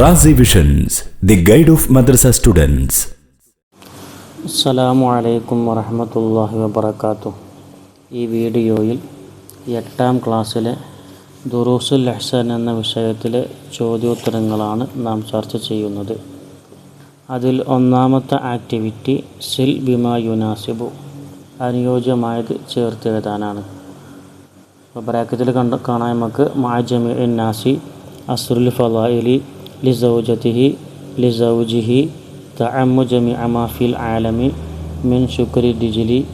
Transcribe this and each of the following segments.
Razi visions the guide of madrasa students അസ്സലാമു അലൈക്കും വറഹമത്തല്ലാഹി വബർക്കാത്തു ഈ വീഡിയോയിൽ എട്ടാം ക്ലാസ്സിലെ ദുറൂസുൽ അഹ്സൻ എന്ന വിഷയത്തിലെ ചോദ്യോത്തരങ്ങളാണ് നാം ചർച്ച ചെയ്യുന്നത്. അതിൽ ഒന്നാമത്തെ ആക്ടിവിറ്റി സിൽ ബിമ യുനാസിബു അനുയോജ്യമായത് ചേർത്തെഴുതാനാണ് അപ്പോൾ ബ്രാക്കറ്റിൽ കണ്ട് കാണാൻ നമുക്ക് മാജമി നാസി അസുറുൽ ഫലായിലി ലി ലിസൗജിഹി തഅമ്മു ജമി അമാഫിൽ ആലമി മിൻ ശുക്രി ദിജിലി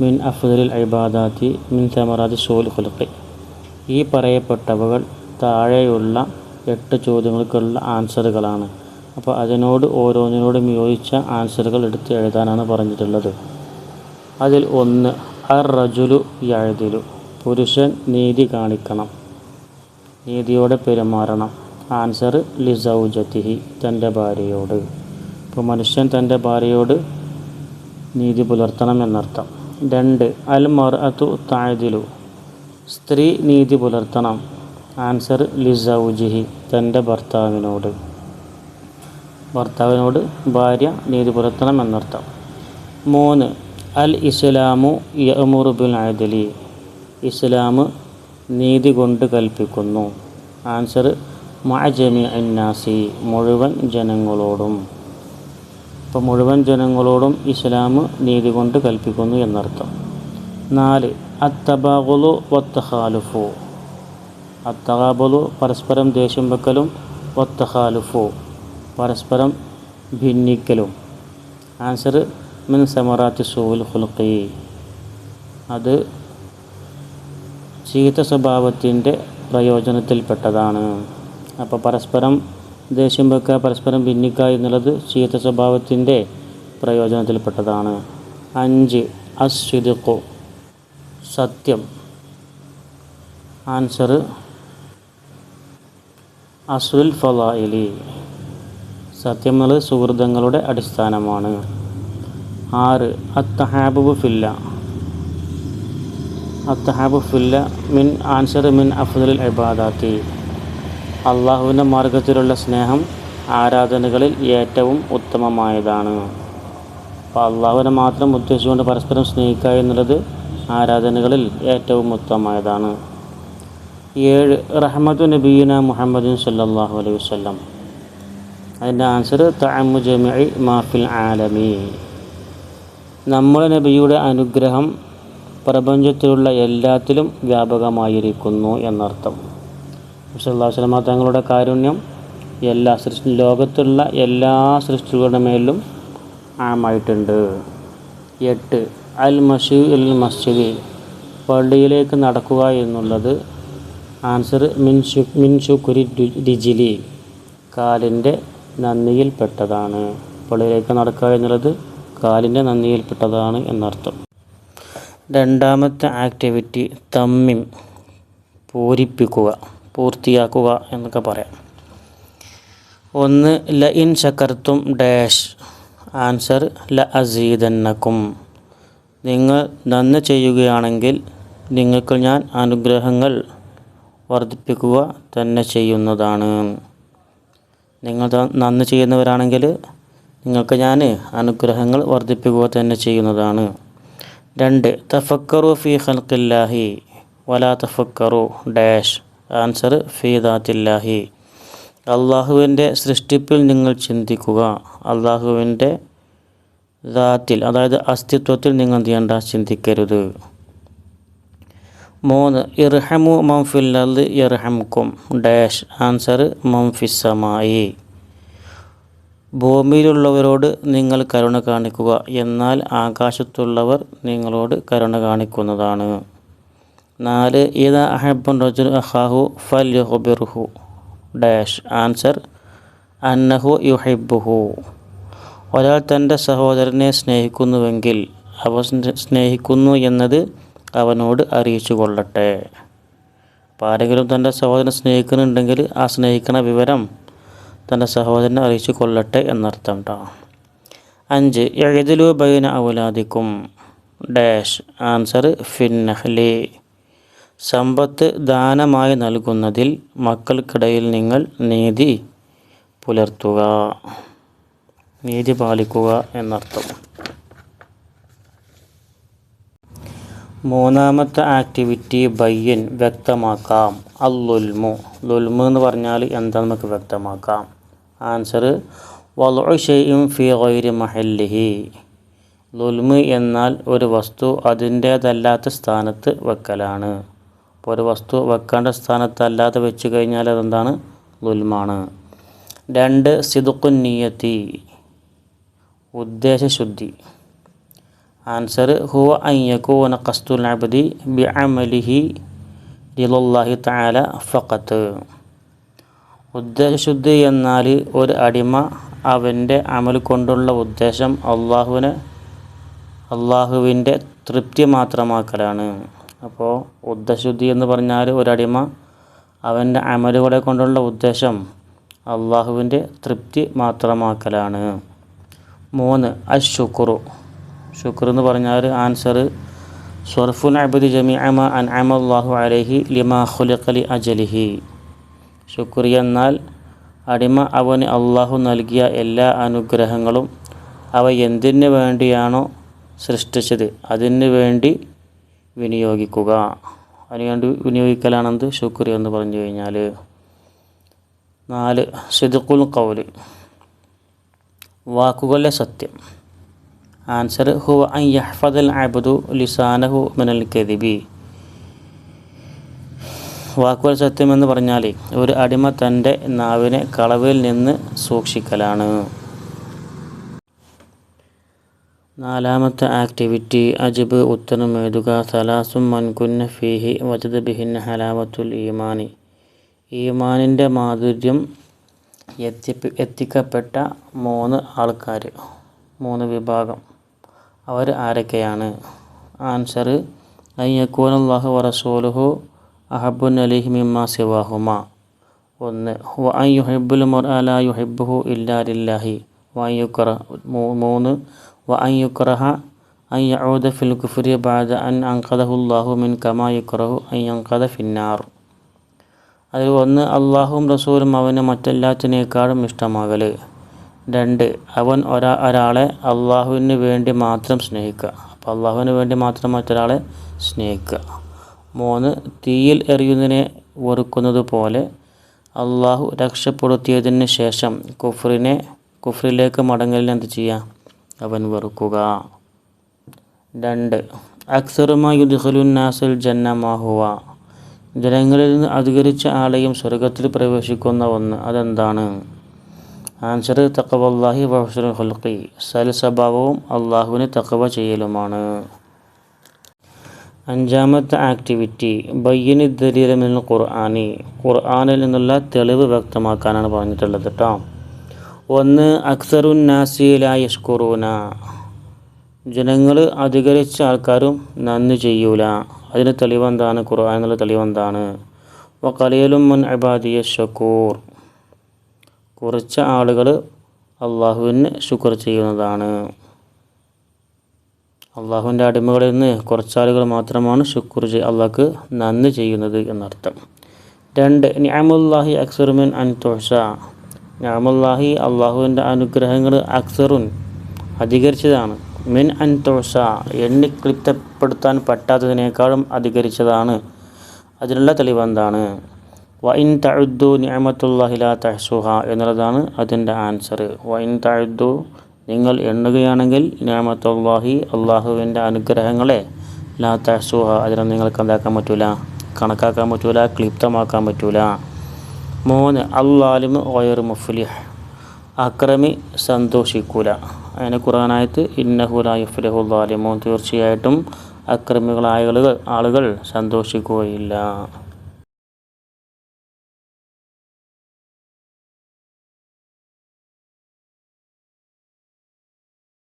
മിൻ അഫ്ദലിൽ من മിൻ തമറാദി الخلق. ഖുൽഖി ഈ പറയപ്പെട്ടവകൾ താഴെയുള്ള എട്ട് ചോദ്യങ്ങൾക്കുള്ള ആൻസറുകളാണ്. അപ്പോൾ അതിനോട് ഓരോന്നിനോടും യോജിച്ച ആൻസറുകൾ എടുത്ത് എഴുതാനാണ് പറഞ്ഞിട്ടുള്ളത്. അതിൽ ഒന്ന് അർ റജുലു യഴുതിലു പുരുഷൻ നീതി കാണിക്കണം. നീതിയോടെ പെരുമാറണം. ആൻസർ ലിസൗജത്തിഹി തന്റെ ഭാര്യയോട്. ഇപ്പോൾ മനുഷ്യൻ തന്റെ ഭാര്യയോട് നീതി പുലർത്തണം എന്നർത്ഥം. രണ്ട് അൽ മർഅത്തു താഴ്തിലു സ്ത്രീ നീതി പുലർത്തണം. ആൻസർ ലിസൗജിഹി തന്റെ ഭർത്താവിനോട്. ഭർത്താവിനോട് ഭാര്യ നീതി പുലർത്തണം എന്നർത്ഥം. മൂന്ന് അൽ ഇസ്ലാമു യമുറുബിൻ അദലി. ഇസ്ലാം നീതി കൊണ്ട് കൽപ്പിക്കുന്നു. ആൻസർ മഅജമി അന്നാസി മുഴുവൻ ജനങ്ങളോടും. ഇപ്പോൾ മുഴുവൻ ജനങ്ങളോടും ഇസ്ലാം നീതി കൊണ്ട് കൽപ്പിക്കുന്നു എന്നർത്ഥം. നാല് അത്തബാഗുലു വത്തഹാലുഫു അത്തഹാബുലു പരസ്പരം ദേഷ്യം വെക്കലും വത്തഹാലുഫു പരസ്പരം ഭിന്നിക്കലും. ആൻസർ മിൻ സമറാത്തി സൂൽ ഹുൽഖി അത് ചീത്ത സ്വഭാവത്തിന്റെ പ്രയോജനത്തിൽപ്പെട്ടതാണ്. അപ്പോൾ പരസ്പരം ദേഷ്യം വെക്കുക പരസ്പരം ഭിന്നിക്കുക എന്നുള്ളത് ചീത്ത സ്വഭാവത്തിന്റെ പ്രയോജനത്തിൽപ്പെട്ടതാണ്. അഞ്ച് അസ്വിദുക്കു സത്യം. ആൻസർ അസുൽ ഫലായിലി. സത്യം എന്നുള്ളത് സുഹൃതങ്ങളുടെ അടിസ്ഥാനമാണ്. ആറ് അത്തഹാബു ഫില്ല. അത്തഹാബു ഫില്ല മിൻ ആൻസർ മിൻ അഫ്ദൽ ഇബാദാത്തി. അള്ളാഹുവിന്റെ മാർഗത്തിലുള്ള സ്നേഹം ആരാധനകളിൽ ഏറ്റവും ഉത്തമമായതാണ്. അപ്പോൾ അള്ളാഹുവിനെ മാത്രം ഉദ്ദേശിച്ചുകൊണ്ട് പരസ്പരം സ്നേഹിക്കുക എന്നുള്ളത് ആരാധനകളിൽ ഏറ്റവും ഉത്തമമായതാണ്. ഏഴ് റഹ്മത്തു നബീന മുഹമ്മദിൻ സല്ലാഹു അലൈഹി വസ്ലം അതിന്റെ ആൻസർ തഅമ്മു ജമിഇ മാഫിൽ ആലമീ. നമ്മുടെ നബിയുടെ അനുഗ്രഹം പ്രപഞ്ചത്തിലുള്ള എല്ലാത്തിലും വ്യാപകമായിരിക്കുന്നു എന്നർത്ഥം. മുസല്ലാസ്ലമ തങ്ങളുടെ കാരുണ്യം എല്ലാ സൃഷ്ടി ലോകത്തുള്ള എല്ലാ സൃഷ്ടികളുടെ മേലും ആമായിട്ടുണ്ട്. എട്ട് അൽ മഷീ അൽ മസ്ജിദ് പള്ളിയിലേക്ക് നടക്കുക എന്നുള്ളത് ആൻസർ മിൻഷു മിൻഷുക്കുരി മിൻ ഷുക്കുരി ഡിജിലി കാലിന്റെ നന്ദിയിൽപ്പെട്ടതാണ്. പള്ളിയിലേക്ക് നടക്കുക എന്നുള്ളത് കാലിന്റെ നന്ദിയിൽപ്പെട്ടതാണ് എന്നർത്ഥം. രണ്ടാമത്തെ ആക്ടിവിറ്റി തമ്മിം പൂരിപ്പിക്കുക. പൂർത്തിയാക്കുക എന്നൊക്കെ പറയാം. ഒന്ന് ല ഇൻ ശക്കർത്തും ഡാഷ്. ആൻസർ ല അസീതന്നക്കും നിങ്ങൾ നന്ന് ചെയ്യുകയാണെങ്കിൽ നിങ്ങൾക്ക് ഞാൻ അനുഗ്രഹങ്ങൾ വർദ്ധിപ്പിക്കുക തന്നെ ചെയ്യുന്നതാണ്. നിങ്ങൾ നന്ന് ചെയ്യുന്നവരാണെങ്കിൽ നിങ്ങൾക്ക് ഞാൻ അനുഗ്രഹങ്ങൾ വർദ്ധിപ്പിക്കുക തന്നെ ചെയ്യുന്നതാണ്. രണ്ട് തഫക്കറു ഫി ഹൽക്കില്ലാഹി വലാ തഫക്കറു ഡാഷ്. ആൻസർ ഫീദാത്തില്ലാഹി അള്ളാഹുവിന്റെ സൃഷ്ടിപ്പിൽ നിങ്ങൾ ചിന്തിക്കുക. അള്ളാഹുവിന്റെ ദാത്തിൽ അതായത് അസ്തിത്വത്തിൽ നിങ്ങൾ ചെയ്യേണ്ട ചിന്തിക്കരുത്. മൂന്ന് ഇർഹമു മംഫില്ലത് ഇർഹംകും. ഡാഷ് ആൻസർ മംഫിസമായി ഭൂമിയിലുള്ളവരോട് നിങ്ങൾ കരുണ കാണിക്കുക. എന്നാൽ ആകാശത്തുള്ളവർ നിങ്ങളോട് കരുണ കാണിക്കുന്നതാണ്. നാല് ഇത അഹബുൻ റജുൽ അഹാഹു ഫൽ യുഹബിർഹു ഡാഷ്. ആൻസർ അന്നഹു യുഹിബുഹു ഒരാൾ തന്റെ സഹോദരനെ സ്നേഹിക്കുന്നുവെങ്കിൽ അവ സ്നേഹിക്കുന്നു എന്നത് അവനോട് അറിയിച്ചു കൊള്ളട്ടെ അപ്പോൾ ആരെങ്കിലും തന്റെ സഹോദരനെ സ്നേഹിക്കുന്നുണ്ടെങ്കിൽ ആ സ്നേഹിക്കണ വിവരം തന്റെ സഹോദരനെ അറിയിച്ചു കൊള്ളട്ടെ എന്നർത്ഥം കേട്ടോ അഞ്ച് എഴുതലു ബൈന ഔലാദിക്കും. ഡാഷ്. ആൻസർ ഫിന്നഹ്ലി. സമ്പത്ത് ദാനമായി നൽകുന്നതിൽ മക്കൾക്കിടയിൽ നിങ്ങൾ നീതി പുലർത്തുക. നീതി പാലിക്കുക എന്നർത്ഥം. മൂന്നാമത്തെ ആക്ടിവിറ്റി ബയ്യൻ വ്യക്തമാക്കാം. അല്ലുൽമു ലുൽമു എന്ന് പറഞ്ഞാൽ എന്താ നമുക്ക് വ്യക്തമാക്കാം. ആൻസർ വലുഷയും ഫി ഗൈരി മഹല്ലിഹി. ലുൽമു എന്നാൽ ഒരു വസ്തു അതിന്റേതല്ലാത്ത സ്ഥാനത്ത് വെക്കലാണ്. അപ്പോൾ ഒരു വസ്തു വെക്കേണ്ട സ്ഥാനത്ത് അല്ലാതെ വെച്ച് കഴിഞ്ഞാൽ അതെന്താണ്? ദുൽമാണ് രണ്ട് സിദുക്കുന്നീയത്തി ഉദ്ദേശശുദ്ധി ആൻസർ ഹുവ അയ്യക്കൂന ഖസ്തുൽ അബ്ദി ബി അമലിഹി റിലുല്ലാഹി താല ഫക്കത്ത് ഉദ്ദേശശുദ്ധി എന്നാൽ ഒരു അടിമ അവന്റെ അമൽ കൊണ്ടുള്ള ഉദ്ദേശം അള്ളാഹുവിനെ അള്ളാഹുവിന്റെ തൃപ്തി മാത്രമാക്കലാണ്. അപ്പോൾ ഉദ്ദശുദ്ധി എന്ന് പറഞ്ഞാൽ ഒരടിമ. അവന്റെ അമലുകളെ കൊണ്ടുള്ള ഉദ്ദേശം അള്ളാഹുവിന്റെ തൃപ്തി മാത്രമാക്കലാണ്. മൂന്ന് അശുക്രു ഷുക്ർ എന്ന് പറഞ്ഞാൽ ആൻസർ സ്വർഫുൻ അബുദ് ജമി അമ അൻ അമല്ലാഹു അലഹി ലിമാ ഖുലിഖലി അജലിഹി. ശുക്രി എന്നാൽ അടിമ അവന് അള്ളാഹു നൽകിയ എല്ലാ അനുഗ്രഹങ്ങളും അവ എന്തിനു വേണ്ടിയാണോ സൃഷ്ടിച്ചത്? അതിനു വേണ്ടി വിനിയോഗിക്കുക. അതിനുവേണ്ടി വിനിയോഗിക്കലാണെന്ത്? ശുക്രി എന്ന് പറഞ്ഞു കഴിഞ്ഞാൽ നാല്. സിദുക്കുൽ കൗൽ വാക്കുകളിലെ സത്യം. ആൻസർ ഹുവ അൻ യഹ്ഫദൽ അബ്ദു ലിസാനഹു മിനൽ കദിബി. വാക്കുകൾ സത്യം എന്ന് പറഞ്ഞാൽ ഒരു അടിമ തന്റെ നാവിനെ കളവിൽ നിന്ന് സൂക്ഷിക്കലാണ്. നാലാമത്തെ ആക്ടിവിറ്റി അജിബ് ഉത്തരം എഴുതുക സലാസും മൻകുന്ന ഫീഹി വജദ് ബിഹിൻ ഹലാവത്തുൽ ഈമാനി. ഈമാനിന്റെ മാധുര്യം എത്തിപ്പ് എത്തിക്കപ്പെട്ട മൂന്ന് ആൾക്കാർ മൂന്ന് വിഭാഗം. അവർ ആരൊക്കെയാണ്? ആൻസർ അയ്യക്കൂൻ അള്ളാഹു വറസൂലുഹു അഹബുൻ അലിഹി മിമ്മ സിവാഹുമ. ഒന്ന് വ അൻ യുഹിബുൽ മുർ അല യുഹിബുഹു വയുക്ര മൂന്ന് വ يكره أن يعود في ഫിൽ بعد ബാദ അൻ الله من മിൻ കമാ أن ينقذ في ഫിന്നാർ അതിൽ ഒന്ന് അള്ളാഹും റസൂലും അവന് മറ്റെല്ലാത്തിനേക്കാളും ഇഷ്ടമാകൽ രണ്ട് അവൻ ഒരാ ഒരാളെ അള്ളാഹുവിന് വേണ്ടി മാത്രം സ്നേഹിക്കുക അപ്പോൾ അള്ളാഹുവിന് വേണ്ടി മാത്രം മറ്റൊരാളെ സ്നേഹിക്കുക മൂന്ന് തീയിൽ എറിയുന്നതിനെ വെറുക്കുന്നത് പോലെ അള്ളാഹു രക്ഷപ്പെടുത്തിയതിന് ശേഷം കുഫറിനെ കുഫറിലേക്ക് മടങ്ങലിന് എന്ത് ചെയ്യുക അവൻ വെറുക്കുക. രണ്ട് ജന്ന മാഹുവ ജനങ്ങളിൽ നിന്ന് അധികരിച്ച ആളെയും സ്വർഗത്തിൽ പ്രവേശിക്കുന്ന ഒന്ന് അതെന്താണ്? ആൻസർ തക്കവല്ലാഹി വഹസുൽ സൽ സ്വഭാവവും അള്ളാഹുവിന് തക്കവ ചെയ്യലുമാണ്. അഞ്ചാമത്തെ ആക്ടിവിറ്റി ബയ്യനി ദലീലമിൽ ഖുർആാനി. ഖുർആാനിൽ നിന്നുള്ള തെളിവ് വ്യക്തമാക്കാനാണ് പറഞ്ഞിട്ടുള്ളത് കേട്ടോ ഒന്ന് അക്സറുൻ നാസില യഷ്കുറൂന. ജനങ്ങൾ അധികരിച്ച ആൾക്കാരും നന്ദി ചെയ്യൂല. അതിന് തെളിവെന്താണ്? ഖുർആൻ എന്നുള്ള തെളിവെന്താണ്? വ കലിയലും മുൻ അബാദിയ ഷക്കൂർ. കുറച്ച് ആളുകൾ അള്ളാഹുവിന് ശുക്ർ ചെയ്യുന്നതാണ്. അള്ളാഹുവിന്റെ അടിമകളിൽ നിന്ന് കുറച്ചാളുകൾ മാത്രമാണ് ശുക്ർ ചെയ് അള്ളാഹ്ക്ക് നന്ദി ചെയ്യുന്നത് എന്നർത്ഥം. രണ്ട് നിഅമുല്ലാഹി അക്സറുമിൻ അൻ തുഷ നിഅമുല്ലാഹി അള്ളാഹുവിന്റെ അനുഗ്രഹങ്ങൾ അക്സറുൻ അധികരിച്ചതാണ്. മിൻ അൻ തുഷ എണ്ണി ക്ലിപ്തപ്പെടുത്താൻ പറ്റാത്തതിനേക്കാളും അധികരിച്ചതാണ്. അതിനുള്ള തെളിവെന്താണ് വൈൻ തഴുദ്ദു നിയമത്തുല്ലാഹില തഹസുഹ എന്നുള്ളതാണ് അതിന്റെ ആൻസർ വൈൻ തഴുദ്ദു നിങ്ങൾ എണ്ണുകയാണെങ്കിൽ നിയമത്തുല്ലാഹി അള്ളാഹുവിന്റെ അനുഗ്രഹങ്ങളെ ലാ തഹസുഹ അതിനെ നിങ്ങൾക്ക് എന്താക്കാൻ പറ്റൂല? കണക്കാക്കാൻ പറ്റൂല ക്ലിപ്തമാക്കാൻ പറ്റൂല. മൂന്ന് അള്ളാലിമ് ഒയർ മുഫ്ലിഹ്. അക്രമി സന്തോഷിക്കൂല. അതിന് ഖുറാനായത്ത് ഇന്നഹുലായുഫ്ലഹുല്ലാലിമോ തീർച്ചയായിട്ടും അക്രമികളായ ആളുകൾ സന്തോഷിക്കുകയില്ല.